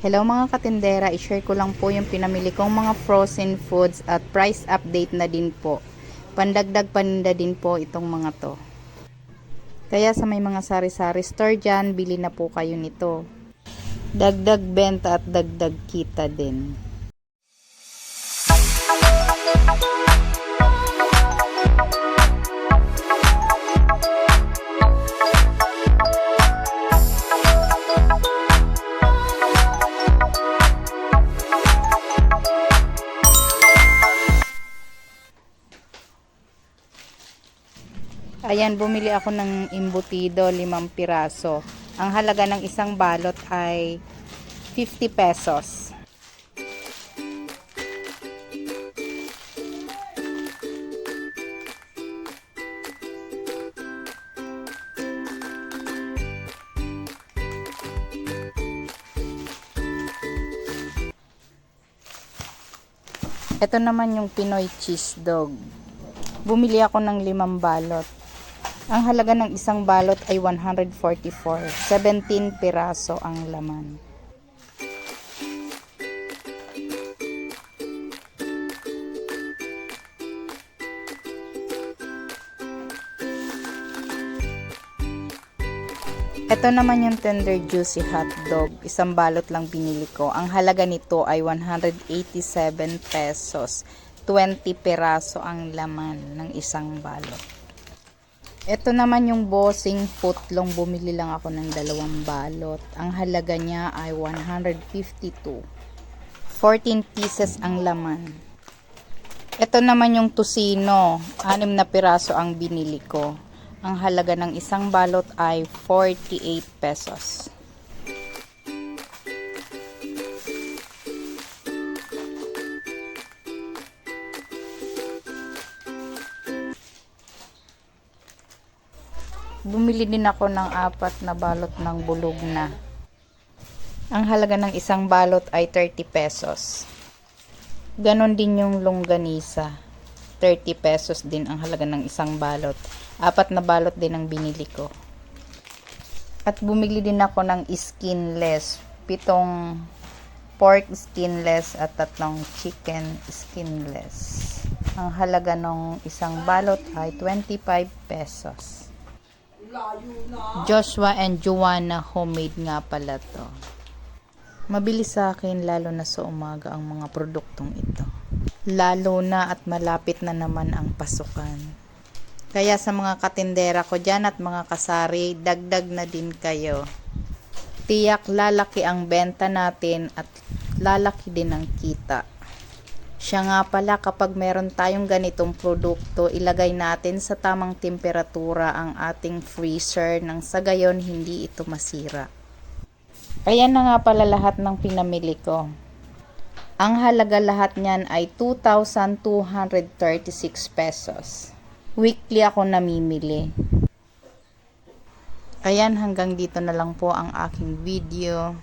Hello mga katindera, i-share ko lang po yung pinamili kong mga frozen foods at price update na din po. Pandagdag paninda din po itong mga to. Kaya sa may mga sari-sari store dyan, bili na po kayo nito. Dagdag benta at dagdag kita din. Ayan, bumili ako ng imbutido, limang piraso. Ang halaga ng isang balot ay 50 pesos. Ito naman yung Pinoy cheese dog. Bumili ako ng limang balot. Ang halaga ng isang balot ay 144. 17 piraso ang laman. Ito naman yung tender juicy hot dog. Isang balot lang binili ko. Ang halaga nito ay 187 pesos. 20 peraso ang laman ng isang balot. Ito naman yung bossing footlong. Bumili lang ako ng dalawang balot. Ang halaga niya ay 152. 14 pieces ang laman. Ito naman yung tusino. Anim na piraso ang binili ko. Ang halaga ng isang balot ay 48 pesos. Bumili din ako ng apat na balot ng bulog na. Ang halaga ng isang balot ay 30 pesos. Ganon din yung longganisa. 30 pesos din ang halaga ng isang balot. Apat na balot din ang binili ko. At bumili din ako ng skinless. Pitong pork skinless at tatlong chicken skinless. Ang halaga ng isang balot ay 25 pesos. Joshua and Joanna homemade nga pala to. Mabilis sa akin lalo na sa umaga ang mga produktong ito. Lalo na at malapit na naman ang pasukan. Kaya sa mga katindera ko dyan at mga kasari, dagdag na din kayo. Tiyak lalaki ang benta natin at lalaki din ang kita. Siya nga pala kapag meron tayong ganitong produkto, ilagay natin sa tamang temperatura ang ating freezer nang sa gayon hindi ito masira. Ayan na nga pala lahat ng pinamili ko. Ang halaga lahat niyan ay 2,236 pesos. Weekly ako namimili. Ayan, hanggang dito na lang po ang aking video.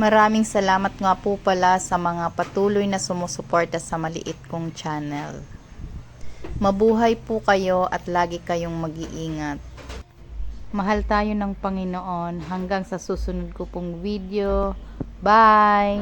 Maraming salamat nga po pala sa mga patuloy na sumusuporta sa maliit kong channel. Mabuhay po kayo at lagi kayong mag-iingat. Mahal tayo ng Panginoon hanggang sa susunod ko pong video. Bye!